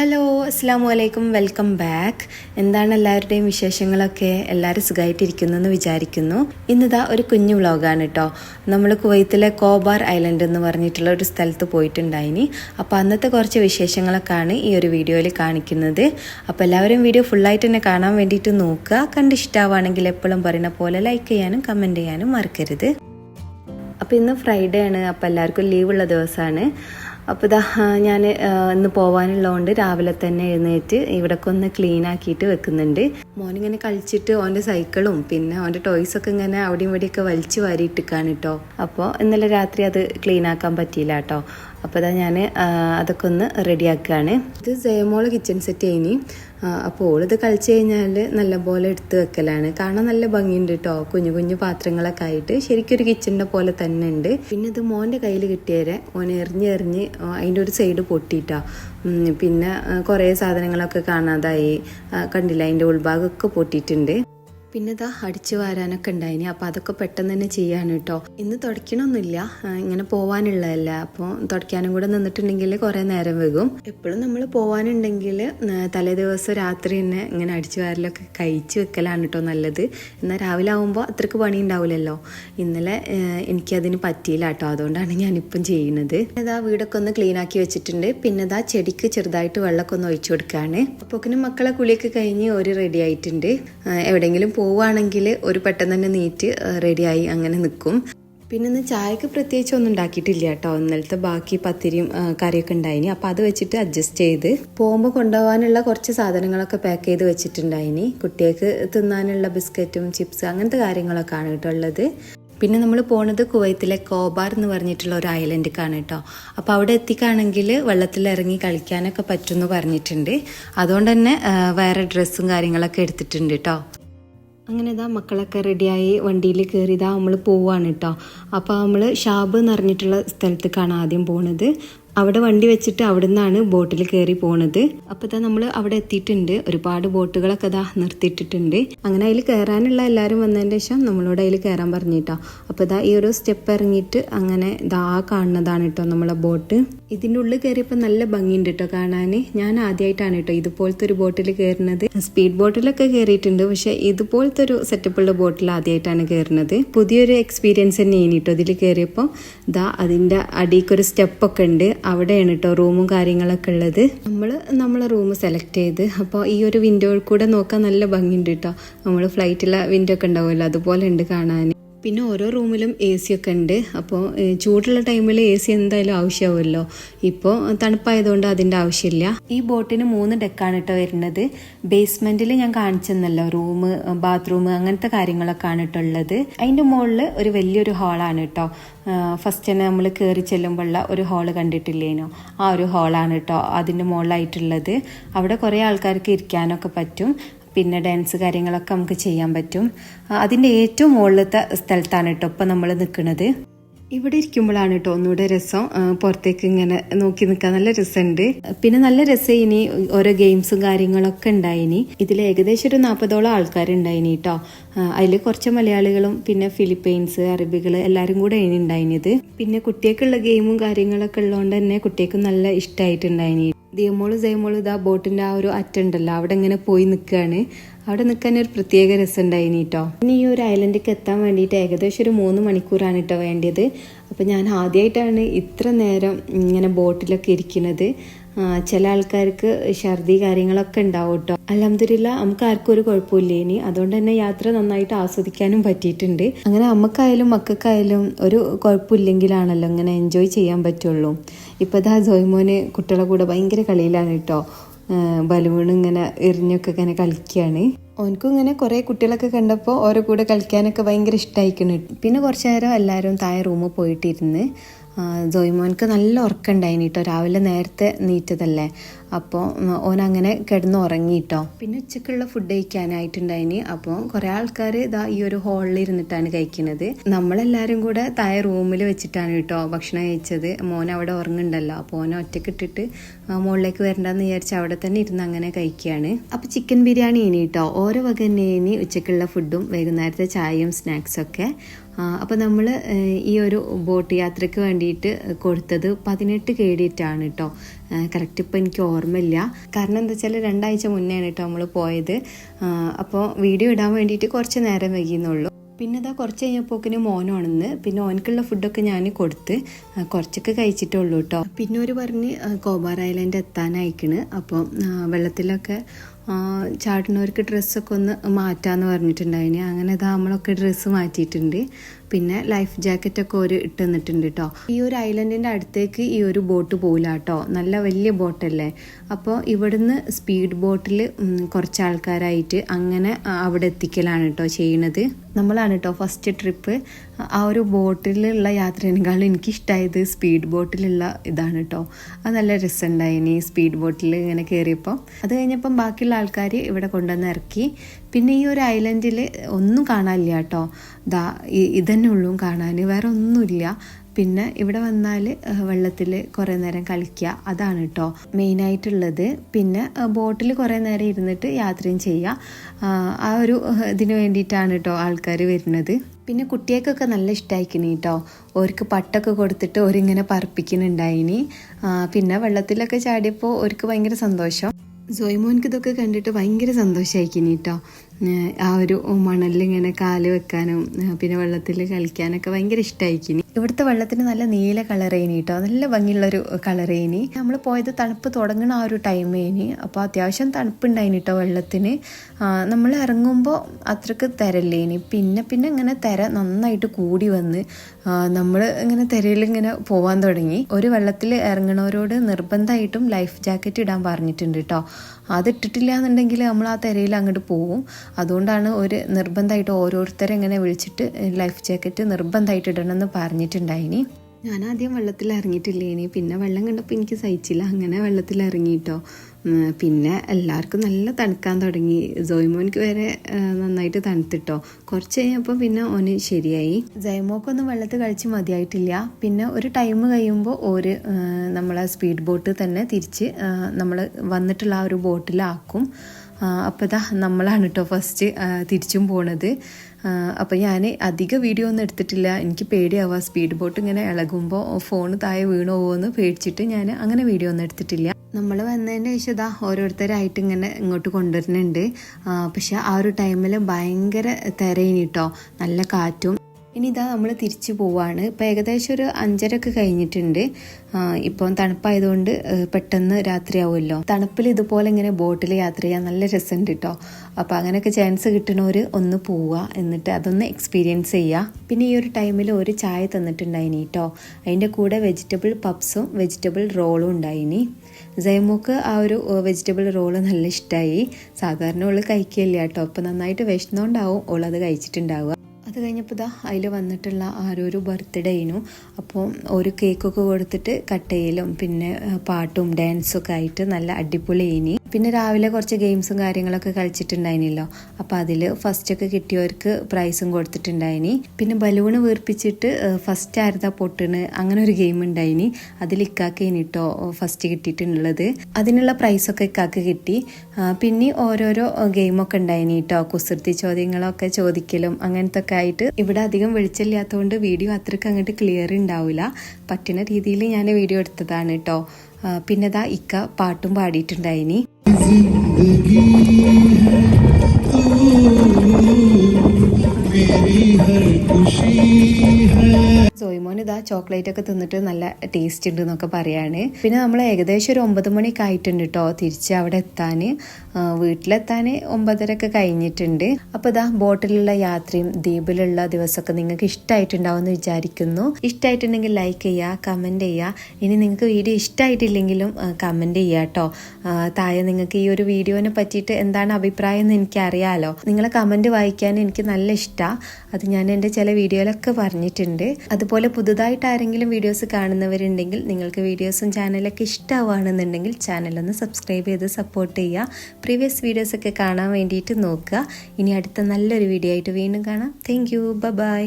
Hello അസ്സാം വലൈക്കും welcome back എന്താണ് എല്ലാവരുടെയും വിശേഷങ്ങളൊക്കെ? എല്ലാവരും സുഖമായിട്ടിരിക്കുന്നു എന്ന് വിചാരിക്കുന്നു. ഇന്നിതാ ഒരു കുഞ്ഞു വ്ളോഗാണ് കേട്ടോ നമ്മൾ കുവൈത്തിലെ കോബാർ ഐലൻഡ് എന്ന് പറഞ്ഞിട്ടുള്ള ഒരു സ്ഥലത്ത് പോയിട്ടുണ്ടായിനി. അപ്പോൾ അന്നത്തെ കുറച്ച് വിശേഷങ്ങളൊക്കെയാണ് ഈ ഒരു വീഡിയോയിൽ കാണിക്കുന്നത്. അപ്പോൾ എല്ലാവരും വീഡിയോ ഫുള്ളായിട്ട് തന്നെ കാണാൻ വേണ്ടിയിട്ട് നോക്കുക. കണ്ട് ഇഷ്ടമാവുകയാണെങ്കിൽ എപ്പോഴും പറയുന്ന പോലെ ലൈക്ക് ചെയ്യാനും കമന്റ് ചെയ്യാനും മറക്കരുത്. അപ്പോൾ ഇന്ന് ഫ്രൈഡേ ആണ്. അപ്പോൾ എല്ലാവർക്കും ലീവുള്ള ദിവസമാണ്. അപ്പോൾ ഇതാ ഞാൻ ഇന്ന് പോകാനുള്ളതുകൊണ്ട് രാവിലെ തന്നെ എഴുന്നേറ്റ് ഇവിടൊക്കെ ഒന്ന് ക്ലീൻ ആക്കിയിട്ട് വെക്കുന്നുണ്ട്. മോനിങ്ങനെ കളിച്ചിട്ട് ഓന്റെ സൈക്കിളും പിന്നെ ഓന്റെ ടോയ്സൊക്കെ ഇങ്ങനെ അവിടെയും ഇവിടെയൊക്കെ വലിച്ചു വാരിയിട്ടിക്കാണ് കേട്ടോ അപ്പോൾ ഇന്നലെ രാത്രി അത് ക്ലീൻ ആക്കാൻ പറ്റിയില്ല കേട്ടോ അപ്പോൾ ഇതാ ഞാൻ അതൊക്കെ ഒന്ന് റെഡിയാക്കുകയാണ് ഇത് ജയമോൾ കിച്ചൺ സെറ്റ് ഇനി അപ്പോൾ ഓളിത് കളിച്ച് കഴിഞ്ഞാൽ നല്ലപോലെ എടുത്ത് വെക്കലാണ്. കാണാൻ നല്ല ഭംഗിയുണ്ട് കേട്ടോ കുഞ്ഞു കുഞ്ഞു പാത്രങ്ങളൊക്കെ ആയിട്ട്. ശരിക്കും ഒരു കിച്ചണിന്റെ പോലെ തന്നെ ഉണ്ട്. പിന്നെ ഇത് മോന്റെ കയ്യിൽ കിട്ടിയവരെ ഓൻ എറിഞ്ഞ് എറിഞ്ഞ് അതിന്റെ ഒരു സൈഡ് പൊട്ടിയിട്ടാ. പിന്നെ കുറേ സാധനങ്ങളൊക്കെ കാണാതായി. കണ്ടില്ല അതിന്റെ ഉൾഭാഗമൊക്കെ പൊട്ടിയിട്ടുണ്ട്. പിന്നെ ഇതാ അടിച്ചു വാരാനൊക്കെ ഉണ്ടായിനി. അപ്പോൾ അതൊക്കെ പെട്ടെന്ന് തന്നെ ചെയ്യാണ് കേട്ടോ. ഇന്ന് തുടയ്ക്കണമൊന്നുമില്ല ഇങ്ങനെ പോവാനുള്ളതല്ല. അപ്പോൾ തുടയ്ക്കാനും കൂടെ നിന്നിട്ടുണ്ടെങ്കിൽ കുറേ നേരം വെകും. എപ്പോഴും നമ്മൾ പോവാനുണ്ടെങ്കിൽ തലേ ദിവസം രാത്രി തന്നെ ഇങ്ങനെ അടിച്ചു വാരലൊക്കെ കഴിച്ച് വെക്കലാണ് കേട്ടോ നല്ലത്. എന്നാൽ രാവിലെ ആകുമ്പോൾ അത്രയ്ക്ക് പണി ഉണ്ടാവില്ലല്ലോ ഇന്നലെ എനിക്കതിന് പറ്റിയില്ല കേട്ടോ. അതുകൊണ്ടാണ് ഞാനിപ്പം ചെയ്യുന്നത് ഇതാ വീടൊക്കെ ഒന്ന് ക്ലീൻ ആക്കി വെച്ചിട്ടുണ്ട്. പിന്നെ ഇതാ ചെടിക്ക് ചെറുതായിട്ട് വെള്ളമൊക്കെ ഒന്ന് ഒഴിച്ചു കൊടുക്കുകയാണ് അപ്പോൾ മക്കളെ കുളിയൊക്കെ കഴിഞ്ഞ് ഒരു റെഡി ആയിട്ടുണ്ട്. എവിടെയെങ്കിലും പോവുകയാണെങ്കിൽ ഒരു പെട്ടെന്ന് തന്നെ നീറ്റ് റെഡിയായി അങ്ങനെ നിൽക്കും പിന്നെ ഇന്ന് ചായക്ക് പ്രത്യേകിച്ച് ഒന്നും ഉണ്ടാക്കിയിട്ടില്ല കേട്ടോ. ഇന്നലത്തെ ബാക്കി പത്തിരിയും കറിയൊക്കെ ഉണ്ടായിനി. അപ്പോൾ അത് വെച്ചിട്ട് അഡ്ജസ്റ്റ് ചെയ്ത് പോകുമ്പോൾ കൊണ്ടുപോകാനുള്ള കുറച്ച് സാധനങ്ങളൊക്കെ പാക്ക് ചെയ്ത് വെച്ചിട്ടുണ്ടായിനി. കുട്ടികൾക്ക് തിന്നാനുള്ള ബിസ്ക്കറ്റും ചിപ്സ് അങ്ങനത്തെ കാര്യങ്ങളൊക്കെ ആണ് കേട്ടോ ഉള്ളത്. പിന്നെ നമ്മൾ പോണത് കുവൈത്തിലെ കോബാർ എന്ന് പറഞ്ഞിട്ടുള്ള ഒരു ഐലൻഡിക്കാണ് കേട്ടോ. അപ്പോൾ അവിടെ എത്തിക്കാണെങ്കിൽ വെള്ളത്തിൽ ഇറങ്ങി കളിക്കാനൊക്കെ പറ്റുമെന്ന് പറഞ്ഞിട്ടുണ്ട്. അതുകൊണ്ട് തന്നെ വേറെ ഡ്രസ്സും കാര്യങ്ങളൊക്കെ എടുത്തിട്ടുണ്ട് കേട്ടോ. അങ്ങനെ ഇതാ മക്കളൊക്കെ റെഡിയായി വണ്ടിയിൽ കയറി ഇതാ നമ്മൾ പോവാണ് കേട്ടോ അപ്പോൾ നമ്മൾ ഷാബ് എന്ന് പറഞ്ഞിട്ടുള്ള സ്ഥലത്തേക്കാണ് ആദ്യം പോണത്. അവിടെ വണ്ടി വെച്ചിട്ട് അവിടെ നിന്നാണ് ബോട്ടിൽ കയറി പോണത്. അപ്പോൾ ഇതാ നമ്മൾ അവിടെ എത്തിയിട്ടുണ്ട്. ഒരുപാട് ബോട്ടുകളൊക്കെ ഇതാ നിർത്തിയിട്ടിട്ടുണ്ട്. അങ്ങനെ അതിൽ കയറാനുള്ള എല്ലാവരും വന്നതിന് ശേഷം നമ്മളോട് അതിൽ കയറാൻ പറഞ്ഞിട്ടോ അപ്പോൾ ഇതാ ഈ ഒരു സ്റ്റെപ്പ് ഇറങ്ങിയിട്ട് അങ്ങനെ ഇതാ കാണുന്നതാണ് കേട്ടോ നമ്മളെ ബോട്ട്. ഇതിന്റെ ഉള്ളിൽ കയറിയപ്പോൾ നല്ല ഭംഗിയുണ്ട് കേട്ടോ കാണാൻ. ഞാൻ ആദ്യമായിട്ടാണ് കേട്ടോ ഇതുപോലത്തെ ഒരു ബോട്ടിൽ കയറുന്നത്. സ്പീഡ് ബോട്ടിലൊക്കെ കയറിയിട്ടുണ്ട് പക്ഷേ ഇതുപോലത്തെ ഒരു സെറ്റപ്പുള്ള ബോട്ടിൽ ആദ്യമായിട്ടാണ് കയറുന്നത്. പുതിയൊരു എക്സ്പീരിയൻസ് തന്നെയാണ് കേട്ടോ ഇതിൽ കയറിയപ്പോൾ. ഇതാ അതിന്റെ അടിക്കൊരു സ്റ്റെപ്പൊക്കെ ഉണ്ട്. അവിടെയാണ് കേട്ടോ റൂമും കാര്യങ്ങളൊക്കെ ഉള്ളത്. നമ്മൾ നമ്മളെ റൂം സെലക്ട് ചെയ്ത് അപ്പോൾ ഈ ഒരു വിൻഡോയിൽ കൂടെ നോക്കാൻ നല്ല ഭംഗിയുണ്ട് കേട്ടോ നമ്മൾ ഫ്ലൈറ്റിലെ വിൻഡോ ഒക്കെ ഉണ്ടാവുമല്ലോ അതുപോലെ ഉണ്ട് കാണാൻ. പിന്നെ ഓരോ റൂമിലും എ സി ഒക്കെ ഉണ്ട്. അപ്പോൾ ചൂടുള്ള ടൈമിൽ എ സി എന്തായാലും ആവശ്യമാവുമല്ലോ ഇപ്പോൾ തണുപ്പായതുകൊണ്ട് അതിന്റെ ആവശ്യമില്ല. ഈ ബോട്ടിന് മൂന്ന് ഡെക്കാണ് കേട്ടോ വരുന്നത്. ബേസ്മെന്റിൽ ഞാൻ കാണിച്ചെന്നല്ലോ റൂം ബാത്റൂം അങ്ങനത്തെ കാര്യങ്ങളൊക്കെ ആണ് കേട്ടോ ഉള്ളത്. അതിന്റെ മുകളിൽ ഒരു വലിയൊരു ഹാളാണ് കേട്ടോ ഫസ്റ്റ് തന്നെ നമ്മൾ കയറി ചെല്ലുമ്പോഴുള്ള ഒരു ഹാൾ കണ്ടിട്ടില്ലേനോ? ആ ഒരു ഹാളാണ് കേട്ടോ അതിന്റെ മുകളിലായിട്ടുള്ളത് അവിടെ കുറേ ആൾക്കാർക്ക് ഇരിക്കാനൊക്കെ പറ്റും. പിന്നെ ഡാൻസ് കാര്യങ്ങളൊക്കെ നമുക്ക് ചെയ്യാൻ പറ്റും. അതിന്റെ ഏറ്റവും മുകളിലത്തെ സ്ഥലത്താണ് കേട്ടോ ഇപ്പം നമ്മൾ നിൽക്കുന്നത് ഇവിടെ ഇരിക്കുമ്പോഴാണ് കേട്ടോ ഒന്നുകൂടെ രസം. പുറത്തേക്ക് ഇങ്ങനെ നോക്കി നിൽക്കാൻ നല്ല രസമുണ്ട്. പിന്നെ നല്ല രസം ഇനി ഓരോ ഗെയിംസും കാര്യങ്ങളൊക്കെ ഉണ്ടായിനി. ഇതിൽ ഏകദേശം ഒരു നാൽപ്പതോളം ആൾക്കാരുണ്ടായിനി കേട്ടോ. അതിൽ കുറച്ച് മലയാളികളും പിന്നെ ഫിലിപ്പൈൻസ് അറബികൾ എല്ലാവരും കൂടെ ഇനി ഉണ്ടായിനിത്. പിന്നെ കുട്ടികൾക്കുള്ള ഗെയിമും കാര്യങ്ങളൊക്കെ ഉള്ളതുകൊണ്ട് തന്നെ കുട്ടികൾക്ക് നല്ല ഇഷ്ടമായിട്ടുണ്ടായിനി ദിയമോൾ ജയമോൾ ഇതാ ബോട്ടിന്റെ ആ ഒരു അറ്റുണ്ടല്ലോ അവിടെ ഇങ്ങനെ പോയി നിൽക്കുകയാണ് അവിടെ നിൽക്കാൻ ഒരു പ്രത്യേക രസം ഉണ്ടായിനി കേട്ടോ ഇനി ഈ ഒരു ഐലൻഡിലേക്ക് എത്താൻ വേണ്ടിയിട്ട് ഏകദേശം ഒരു മൂന്ന് മണിക്കൂറാണ് കേട്ടോ വേണ്ടത് അപ്പോൾ ഞാൻ ആദ്യമായിട്ടാണ് ഇത്ര നേരം ഇങ്ങനെ ബോട്ടിലൊക്കെ ഇരിക്കുന്നത്. ചില ആൾക്കാർക്ക് ഛർദി കാര്യങ്ങളൊക്കെ ഉണ്ടാവും കേട്ടോ അലഹമില്ല നമുക്ക് ആർക്കും ഒരു കുഴപ്പമില്ല ഇനി. അതുകൊണ്ട് തന്നെ യാത്ര നന്നായിട്ട് ആസ്വദിക്കാനും പറ്റിയിട്ടുണ്ട്. അങ്ങനെ അമ്മക്കായാലും മക്കൾക്കായാലും ഒരു കുഴപ്പമില്ലെങ്കിലാണല്ലോ ഇങ്ങനെ എൻജോയ് ചെയ്യാൻ പറ്റുള്ളൂ. ഇപ്പോൾ ഇതാ ജോയ്മോന് കുട്ടികളെ കൂടെ ഭയങ്കര കളിയിലാണ് കേട്ടോ ബലൂൺ ഇങ്ങനെ എറിഞ്ഞൊക്കെ ഇങ്ങനെ കളിക്കുകയാണ് ഓനക്കും ഇങ്ങനെ കുറേ കുട്ടികളൊക്കെ കണ്ടപ്പോൾ ഓരോ കൂടെ കളിക്കാനൊക്കെ ഭയങ്കര ഇഷ്ടമായിക്കണ് പിന്നെ കുറച്ച് നേരം എല്ലാവരും താഴെ റൂമിൽ പോയിട്ടിരുന്ന് ജോയ്മോൻക്ക് നല്ല ഉറക്കമുണ്ടായിന് കേട്ടോ രാവിലെ നേരത്തെ നീറ്റതല്ലേ. അപ്പോൾ ഓൻ അങ്ങനെ കിടന്ന് ഉറങ്ങിയിട്ടോ പിന്നെ ഉച്ചക്കുള്ള ഫുഡ് കഴിക്കാനായിട്ടുണ്ടായിന്. അപ്പോൾ കുറേ ആൾക്കാർ ഇതാ ഈ ഒരു ഹാളിൽ ഇരുന്നിട്ടാണ് കഴിക്കുന്നത് നമ്മളെല്ലാവരും കൂടെ താഴെ റൂമിൽ വെച്ചിട്ടാണ് കേട്ടോ ഭക്ഷണം കഴിച്ചത്. മോൻ അവിടെ ഉറങ്ങുന്നുണ്ടല്ലോ. അപ്പോൾ ഓനെ ഒറ്റയ്ക്ക് ഇട്ടിട്ട് മുകളിലേക്ക് വരണ്ടെന്ന് വിചാരിച്ച് അവിടെ തന്നെ ഇരുന്ന് അങ്ങനെ കഴിക്കുകയാണ് അപ്പോൾ ചിക്കൻ ബിരിയാണി ഇനി കേട്ടോ ഓരോ വക തന്നെ ഇനി ഉച്ചക്കുള്ള ഫുഡും വൈകുന്നേരത്തെ ചായയും സ്നാക്സൊക്കെ അപ്പോൾ നമ്മൾ ഈ ഒരു ബോട്ട് യാത്രയ്ക്ക് വേണ്ടിയിട്ട് കൊടുത്തത് പതിനെട്ട് കെ കേടിയിട്ടാണ് കേട്ടോ കറക്റ്റ് ഇപ്പോൾ എനിക്ക് ഓർമ്മയില്ല. കാരണം എന്താ വെച്ചാൽ രണ്ടാഴ്ച മുന്നെയാണ് കേട്ടോ നമ്മൾ പോയത്. അപ്പോൾ വീഡിയോ ഇടാൻ വേണ്ടിയിട്ട് കുറച്ച് നേരം വൈകിയെന്നുള്ളൂ. പിന്നെ അതാ കുറച്ച് കഴിഞ്ഞപ്പോക്കിന് മോനാണെന്ന്. പിന്നെ ഓനക്കുള്ള ഫുഡൊക്കെ ഞാൻ കൊടുത്ത് കുറച്ചൊക്കെ കഴിച്ചിട്ടുള്ളൂ കേട്ടോ പിന്നെ ഒരു പറഞ്ഞ് കോബാർ ഐലൻഡ് എത്താനായിക്കണ്. അപ്പോൾ വെള്ളത്തിലൊക്കെ ചാടുന്നവർക്ക് ഡ്രസ്സൊക്കെ ഒന്ന് മാറ്റാന്ന് പറഞ്ഞിട്ടുണ്ടായിന്. അങ്ങനെ ഇതാ നമ്മളൊക്കെ ഡ്രസ്സ് മാറ്റിയിട്ടുണ്ട്. പിന്നെ ലൈഫ് ജാക്കറ്റൊക്കെ ഒരു ഇട്ട് തന്നിട്ടുണ്ട് കേട്ടോ ഈ ഒരു ഐലൻഡിന്റെ അടുത്തേക്ക് ഈ ഒരു ബോട്ട് പോകില്ല കേട്ടോ നല്ല വലിയ ബോട്ടല്ലേ? അപ്പോൾ ഇവിടുന്ന് സ്പീഡ് ബോട്ടിൽ കുറച്ച് ആൾക്കാരായിട്ട് അങ്ങനെ അവിടെ എത്തിക്കലാണ് കേട്ടോ ചെയ്യണത്. നമ്മളാണ് കേട്ടോ ഫസ്റ്റ് ട്രിപ്പ്. ആ ഒരു ബോട്ടിലുള്ള യാത്രേനേക്കാളും എനിക്കിഷ്ടമായത് സ്പീഡ് ബോട്ടിലുള്ള ഇതാണ് കേട്ടോ അത് നല്ല രസമുണ്ടായിനി സ്പീഡ് ബോട്ടിൽ ഇങ്ങനെ കയറിയപ്പോൾ അത് കഴിഞ്ഞപ്പം ബാക്കിയുള്ള ആൾക്കാർ ഇവിടെ കൊണ്ടുവന്ന് ഇറക്കി പിന്നെ ഈ ഒരു ഐലൻഡിൽ ഒന്നും കാണാനില്ല കേട്ടോ ദാ ഇതന്നെ ഉള്ളൂ കാണാൻ വേറെ ഒന്നുമില്ല. പിന്നെ ഇവിടെ വന്നാൽ വെള്ളത്തിൽ കുറേ നേരം കളിക്കുക അതാണ് കേട്ടോ മെയിനായിട്ടുള്ളത്. പിന്നെ ബോട്ടിൽ കുറേ നേരം ഇരുന്നിട്ട് യാത്രയും ചെയ്യുക ആ, ഒരു ഇതിന് വേണ്ടിയിട്ടാണ് കേട്ടോ ആൾക്കാർ വരുന്നത്. പിന്നെ കുട്ടികൾക്കൊക്കെ നല്ല ഇഷ്ടമായിക്കിനി കേട്ടോ. ഓർക്ക് പട്ടൊക്കെ കൊടുത്തിട്ട് ഓരിങ്ങനെ പറപ്പിക്കുന്നുണ്ടായിനി. പിന്നെ വെള്ളത്തിലൊക്കെ ചാടിയപ്പോൾ ഓർക്ക് ഭയങ്കര സന്തോഷം. സോയ്മോൻക്ക് ഇതൊക്കെ കണ്ടിട്ട് ഭയങ്കര സന്തോഷമായിക്കിനി കേട്ടോ. ആ ഒരു മണലിൽ ഇങ്ങനെ കാൽ വെക്കാനും പിന്നെ വെള്ളത്തിൽ കളിക്കാനൊക്കെ ഭയങ്കര ഇഷ്ടമായിക്കിനി ഇവിടുത്തെ വെള്ളത്തിന് നല്ല നീല കളറേനി കേട്ടോ നല്ല ഭംഗിയുള്ളൊരു കളറേനി. നമ്മൾ പോയത് തണുപ്പ് തുടങ്ങുന്ന ആ ഒരു ടൈമേനി. അപ്പോൾ അത്യാവശ്യം തണുപ്പുണ്ടായിനി കേട്ടോ വെള്ളത്തിന്. നമ്മൾ ഇറങ്ങുമ്പോൾ അത്രയ്ക്ക് തിരല്ലേനി. പിന്നെ പിന്നെ ഇങ്ങനെ തിര നന്നായിട്ട് കൂടി വന്ന് നമ്മൾ ഇങ്ങനെ തിരയിൽ ഇങ്ങനെ പോവാൻ തുടങ്ങി. ഒരു വെള്ളത്തിൽ ഇറങ്ങണവരോട് നിർബന്ധമായിട്ടും ലൈഫ് ജാക്കറ്റ് ഇടാൻ പറഞ്ഞിട്ടുണ്ട് കേട്ടോ അതിട്ടിട്ടില്ല എന്നുണ്ടെങ്കിൽ നമ്മൾ ആ തിരയിൽ അങ്ങോട്ട് പോവും. അതുകൊണ്ടാണ് ഒരു നിർബന്ധമായിട്ട് ഓരോരുത്തരെ ഇങ്ങനെ വിളിച്ചിട്ട് ലൈഫ് ജാക്കറ്റ് നിർബന്ധമായിട്ട് ഇടണമെന്ന് പറഞ്ഞിട്ടുണ്ടായിനി. ഞാൻ ആദ്യം വെള്ളത്തിൽ ഇറങ്ങിയിട്ടില്ലേനി പിന്നെ വെള്ളം കണ്ടപ്പോൾ എനിക്ക് സഹിച്ചില്ല. അങ്ങനെ വെള്ളത്തിൽ ഇറങ്ങിയിട്ടോ പിന്നെ എല്ലാവർക്കും നല്ല തണുക്കാൻ തുടങ്ങി. ജോയ്മോനിക്ക് വരെ നന്നായിട്ട് തണുത്തിട്ടോ. കുറച്ച് കഴിഞ്ഞപ്പോൾ പിന്നെ ഓന് ശരിയായി. ജയമോക്കൊന്നും വെള്ളത്തിൽ കളിച്ച് മതിയായിട്ടില്ല. പിന്നെ ഒരു ടൈം കഴിയുമ്പോൾ ഓര് നമ്മളെ സ്പീഡ് ബോട്ട് തന്നെ തിരിച്ച് നമ്മൾ വന്നിട്ടുള്ള ആ ഒരു ബോട്ടിലാക്കും. അപ്പോൾ ഇതാ നമ്മളാണ് കേട്ടോ ഫസ്റ്റ് തിരിച്ചും പോണത്. അപ്പോൾ ഞാൻ അധിക വീഡിയോ ഒന്നും എടുത്തിട്ടില്ല. എനിക്ക് പേടിയാവുക സ്പീഡ് ബോട്ട് ഇങ്ങനെ ഇളകുമ്പോൾ ഫോൺ താഴെ വീണു പോകുമെന്ന് പേടിച്ചിട്ട് ഞാൻ അങ്ങനെ വീഡിയോ ഒന്നും എടുത്തിട്ടില്ല. നമ്മൾ വന്നതിന്റെ ശേഷം ഇതാ ഓരോരുത്തരായിട്ട് ഇങ്ങനെ ഇങ്ങോട്ട് കൊണ്ടുവരുന്നുണ്ട്. പക്ഷെ ആ ഒരു ടൈമിൽ ഭയങ്കര തിരയിനി കേട്ടോ നല്ല കാറ്റും ഇനി ഇതാ നമ്മൾ തിരിച്ചു പോവാണ്. ഇപ്പം ഏകദേശം ഒരു അഞ്ചരക്ക് കഴിഞ്ഞിട്ടുണ്ട്. ഇപ്പം തണുപ്പായതുകൊണ്ട് പെട്ടെന്ന് രാത്രിയാവുമല്ലോ. തണുപ്പിൽ ഇതുപോലെ ഇങ്ങനെ ബോട്ടിൽ യാത്ര ചെയ്യാൻ നല്ല രസമുണ്ട് കേട്ടോ അപ്പോൾ അങ്ങനെയൊക്കെ ചാൻസ് കിട്ടണവർ ഒന്ന് പോവുക എന്നിട്ട് അതൊന്ന് എക്സ്പീരിയൻസ് ചെയ്യുക പിന്നെ ഈ ഒരു ടൈമിൽ ഒരു ചായ തന്നിട്ടുണ്ടായിനി കേട്ടോ അതിന്റെ കൂടെ വെജിറ്റബിൾ പപ്സും വെജിറ്റബിൾ റോളും ഉണ്ടായിനി. ജയമോക്ക് ആ ഒരു വെജിറ്റബിൾ റോൾ നല്ല ഇഷ്ടമായി സാധാരണ ഓൾ കഴിക്കില്ല കേട്ടോ അപ്പോൾ നന്നായിട്ട് വിശന്നുകൊണ്ടാവും ഉള്ളത് കഴിച്ചിട്ടുണ്ടാവുക. അത് കഴിഞ്ഞപ്പോൾ ഇതാ അതിൽ വന്നിട്ടുള്ള ആരൊരു ആയിരുന്നു അപ്പോൾ ഒരു കേക്കൊക്കെ കൊടുത്തിട്ട് കട്ടയിലും പിന്നെ പാട്ടും ഡാൻസും ഒക്കെ ആയിട്ട് നല്ല അടിപൊളി ഇനി പിന്നെ രാവിലെ കുറച്ച് ഗെയിംസും കാര്യങ്ങളൊക്കെ കളിച്ചിട്ടുണ്ടായിനല്ലോ. അപ്പോൾ അതിൽ ഫസ്റ്റൊക്കെ കിട്ടിയവർക്ക് പ്രൈസും കൊടുത്തിട്ടുണ്ടായിനി. പിന്നെ ബലൂണ് വീർപ്പിച്ചിട്ട് ഫസ്റ്റ് ആരുത പൊട്ടിന് അങ്ങനെ ഒരു ഗെയിം ഉണ്ടായിനി. അതിൽ ഇക്കാക്ക് ഇനിട്ടോ ഫസ്റ്റ് കിട്ടിയിട്ടുള്ളത്. അതിനുള്ള പ്രൈസൊക്കെ ഇക്കാക്ക് കിട്ടി. പിന്നെ ഓരോരോ ഗെയിമൊക്കെ ഉണ്ടായിനി കേട്ടോ കുസൃതി ചോദ്യങ്ങളൊക്കെ ചോദിക്കലും അങ്ങനത്തെ ഒക്കെ ആയിട്ട്. ഇവിടെ അധികം വെളിച്ചമില്ലാത്തതുകൊണ്ട് വീഡിയോ അത്രയ്ക്ക് അങ്ങോട്ട് ക്ലിയർ ഉണ്ടാവില്ല പറ്റുന്ന രീതിയിൽ ഞാൻ വീഡിയോ എടുത്തതാണ് കേട്ടോ പിന്നെ ഇക്ക പാട്ടും പാടിയിട്ടുണ്ടായിനി. Thank. ചോക്ലേറ്റ് ഒക്കെ തിന്നിട്ട് നല്ല ടേസ്റ്റ് ഉണ്ട് എന്നൊക്കെ പറയാണ്. പിന്നെ നമ്മൾ ഏകദേശം ഒരു ഒമ്പത് മണിയൊക്കെ ആയിട്ടുണ്ട് കേട്ടോ തിരിച്ച് അവിടെ എത്താൻ വീട്ടിലെത്താൻ ഒമ്പതരൊക്കെ കഴിഞ്ഞിട്ടുണ്ട്. അപ്പോൾ ഇതാ ബോട്ടിലുള്ള യാത്രയും ദ്വീപിലുള്ള ദിവസമൊക്കെ നിങ്ങൾക്ക് ഇഷ്ടമായിട്ടുണ്ടാവും എന്ന് വിചാരിക്കുന്നു. ഇഷ്ടമായിട്ടുണ്ടെങ്കിൽ ലൈക്ക് ചെയ്യുക കമന്റ് ചെയ്യുക ഇനി നിങ്ങൾക്ക് വീഡിയോ ഇഷ്ടമായിട്ടില്ലെങ്കിലും കമന്റ് ചെയ്യുക കേട്ടോ താഴെ നിങ്ങൾക്ക് ഈ ഒരു വീഡിയോനെ പറ്റിയിട്ട് എന്താണ് അഭിപ്രായം എന്ന് എനിക്കറിയാമല്ലോ നിങ്ങളെ കമന്റ് വായിക്കാൻ എനിക്ക് നല്ല ഇഷ്ടമാണ് അത് ഞാൻ എന്റെ ചില വീഡിയോയിലൊക്കെ പറഞ്ഞിട്ടുണ്ട്. അതുപോലെ പുതുതായിട്ട് ആരെങ്കിലും വീഡിയോസ് കാണുന്നവരുണ്ടെങ്കിൽ നിങ്ങൾക്ക് വീഡിയോസും ചാനലൊക്കെ ഇഷ്ടമാവുകയാണെന്നുണ്ടെങ്കിൽ ചാനലൊന്ന് സബ്സ്ക്രൈബ് ചെയ്ത് സപ്പോർട്ട് ചെയ്യുക. പ്രീവിയസ് വീഡിയോസൊക്കെ കാണാൻ വേണ്ടിയിട്ട് നോക്കുക. ഇനി അടുത്ത നല്ലൊരു വീഡിയോ ആയിട്ട് വീണ്ടും കാണാം. Thank you by